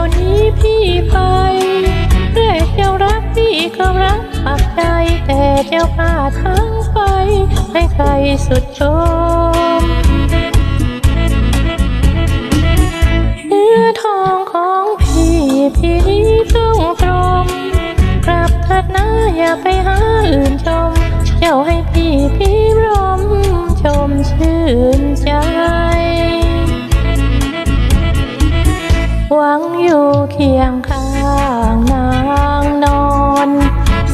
วนี้พี่ไปเรื่อยเจ้ารักพี่ก็รักปักใจแต่เจ้าพาทั้งไปให้ใครสุดชมเนื้อทองของพี่พี่ต้องตรงกลับทัดนะอย่าไปหาอื่นชมเจ้าให้พี่พี่รมชมชื่นใจ หวัง คียงข้างนางนอน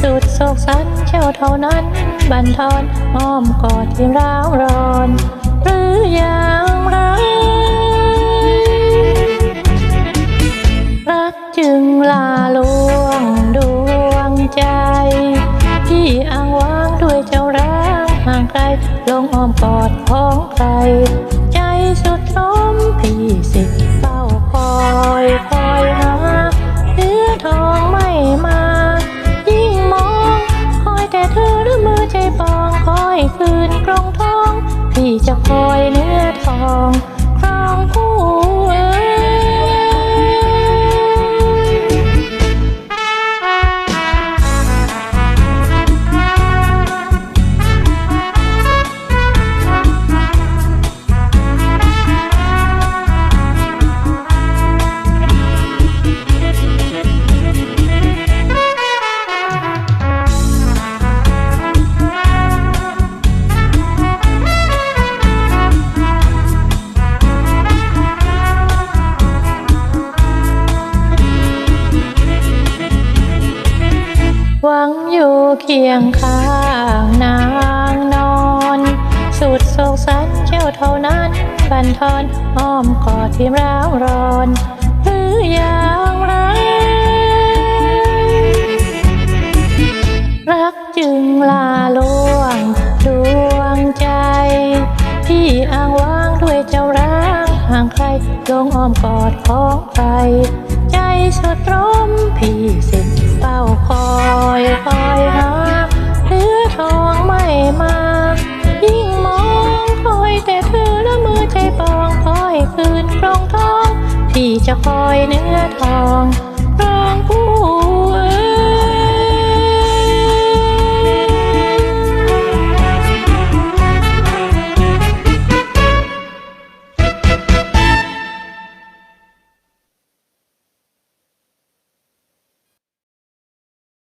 สุดโศกสันเจ้าเท่านั้น บันทอนอ้อมกอดที่ร้าวร้อน หรืออย่างไรรักจึงลาลวงดวงใจ ที่อ้างว้างด้วยเจ้าร้างห่างไกลลงอ้อมกอดของใคร คืนกรงทอง พี่จะคอยเนื้อทอง หวังอยู่เคียงข้างนางนอน สุดโศกสันเจ้าเท่านั้นบันทอนอ้อมกอดที่ร้าวร้อนหรืออย่างไร รักจึงลาลวงดวงใจ ที่อ้างว้างด้วยเจ้าร้างห่างใครลงอ้อมกอดของใคร ใจสุดร้มพี่เฝ้าค อยคอยหาเนื้อทองไม่มา ยิ่งมองคอยแต่เธอละมือใจปองคอยคืนกรงทอง ที่จะคอยเนื้อทอง